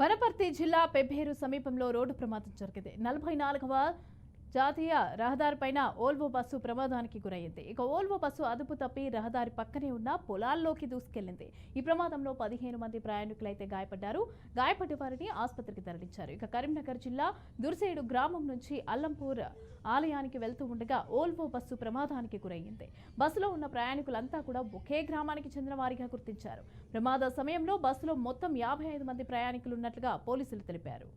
వనపర్తి జిల్లా పెబ్బేరు సమీపంలో రోడ్డు ప్రమాదం జరిగింది. నలభై నాలుగవ జాతీయ రహదారిపైన ఓల్వో బస్సు ప్రమాదానికి గురయ్యింది ఇక ఓల్వో బస్సు అదుపు తప్పి రహదారి పక్కనే ఉన్న పొలాల్లోకి దూసుకెళ్ళింది ఈ ప్రమాదంలో పదిహేను మంది ప్రయాణికులైతే గాయపడ్డారు. గాయపడ్డ వారిని ఆసుపత్రికి తరలించారు. ఇక కరీంనగర్ జిల్లా దుర్సేడు గ్రామం నుంచి అల్లంపూర్ ఆలయానికి వెళ్తూ ఉండగా ఓల్వో బస్సు ప్రమాదానికి గురయ్యింది బస్సులో ఉన్న ప్రయాణికులంతా కూడా ఒకే గ్రామానికి చెందిన వారిగా గుర్తించారు. ప్రమాద సమయంలో బస్సులో మొత్తం యాభై ఐదు మంది ప్రయాణికులు ఉన్నట్లుగా పోలీసులు తెలిపారు.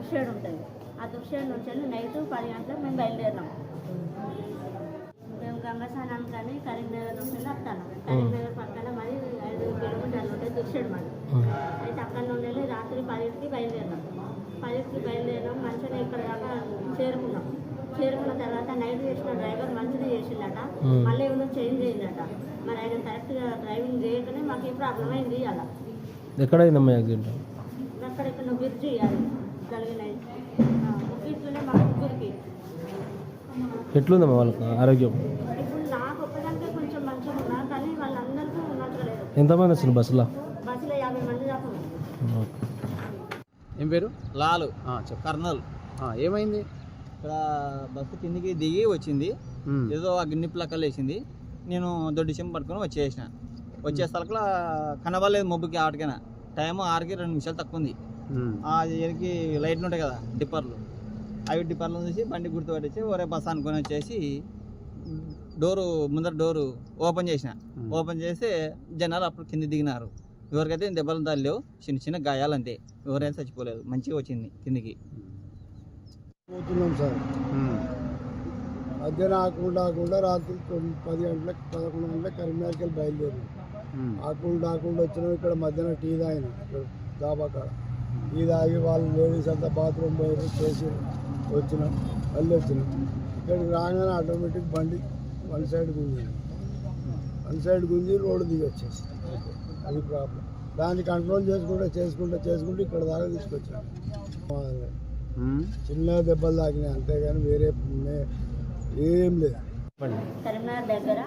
దుర్షేడ్ ఉంటుంది. ఆ దుర్షేడ్ నుంచి వెళ్ళి నైట్ పది గంటలకు మేము బయలుదేరినాం. మేము గంగా స్నానానికి కానీ కరీంనగర్ నుంచి వెళ్ళి వస్తాను. కరీంనగర్ పక్కన మరి ఐదు కిలోమీటర్లు ఉంటుంది దుర్షేడ్ మాది. అయితే అక్కడ నుండి వెళ్ళి రాత్రి పదింటికి బయలుదేరినాం. పదింటికి బయలుదేరినాం మంచిగా ఇక్కడ దాకా చేరుకున్నాం. చేరుకున్న తర్వాత నైట్ చేసిన డ్రైవర్ మంచిగా చేసిండట. మళ్ళీ ఏమో చేంజ్ అయిందట. మరి ఆయన కరెక్ట్గా డ్రైవింగ్ చేయకనే మాకు ఈ ప్రాబ్లం అయింది అలా ఎక్కడైందమ్మా యాక్సిడెంట్? అక్కడ ఇక్కడ బ్రిడ్జి అది జరిగినాయి ముగ్గురిలోనే మా ముగ్గురికి ఎట్లుందమ్మా వాళ్ళకి ఆరోగ్యం? ఇప్పుడు నాకు ఒక్కదానికే కొంచెం మంచిగా ఉన్నా కానీ వాళ్ళందరికీ ఉన్నట్లు లేదు ఎంతమంది వస్తారు బస్సులో? బస్సులో యాభై మంది దాకా ఉన్నారు. ఏం పేరు? లాలు. ఆ, చెప్పు. కర్నల్. ఆ, ఏమైంది? ఇక్కడ బస్సు కిందికి దిగి వచ్చింది. ఉమ్, ఏదో ఆ గిన్నె ప్లక్కలు వేసింది. నేను దొడ్డి చెంపు పట్టుకొని వచ్చేసిన. వచ్చే స్థలకలా కనబడలేదు మబ్బుకి ఆటకైనా. టైం ఆరుకి రెండు నిమిషాలు తక్కువ ఉంది. దీనికి లైట్లు ఉంటాయి కదా డిప్పర్లు. అవి డిప్పర్లు చూసి బండి గుర్తుపట్టేసి ఒరే బస్ అనుకొని వచ్చేసి డోరు ముందర డోరు ఓపెన్ చేసిన. ఓపెన్ చేస్తే జనాలు అప్పుడు కింద దిగినారు. ఎవరికైతే దెబ్బలు తల్లేవు చిన్న చిన్న గాయాలు అంతే. ఎవరైనా చచ్చిపోలేదు మంచిగా వచ్చింది కిందికి. పోతున్నాం సార్. మధ్యాహ్నం ఆకుండా ఆకుండా రాత్రి తొమ్మిది పది గంటలకు పదకొండు గంటలకు కరీంనగర్కి వెళ్ళి బయలుదేరి ఆకుండా ఆకుండా వచ్చినాం ఇక్కడ మధ్యాహ్నం టీ తాగిన ఇక్కడ దాబా కాడ టీ తాగి వాళ్ళు లేడీస్ అంతా బాత్రూమ్ పోయి చేసి వచ్చినాం మళ్ళీ వచ్చినాం. ఇక్కడికి రాగానే ఆటోమేటిక్ బండి వన్ సైడ్ గుంజింది. వన్ సైడ్ గుంజి రోడ్డు దిగి వచ్చేసి అది ప్రాబ్లం. దాన్ని కంట్రోల్ చేసుకుంటే చేసుకుంటే చేసుకుంటే ఇక్కడ దాకా తీసుకొచ్చాం. చిన్న దెబ్బలు తాకినాయి. అంతేగాని వేరే ఏం లేదు. కరీంనగర్ దగ్గర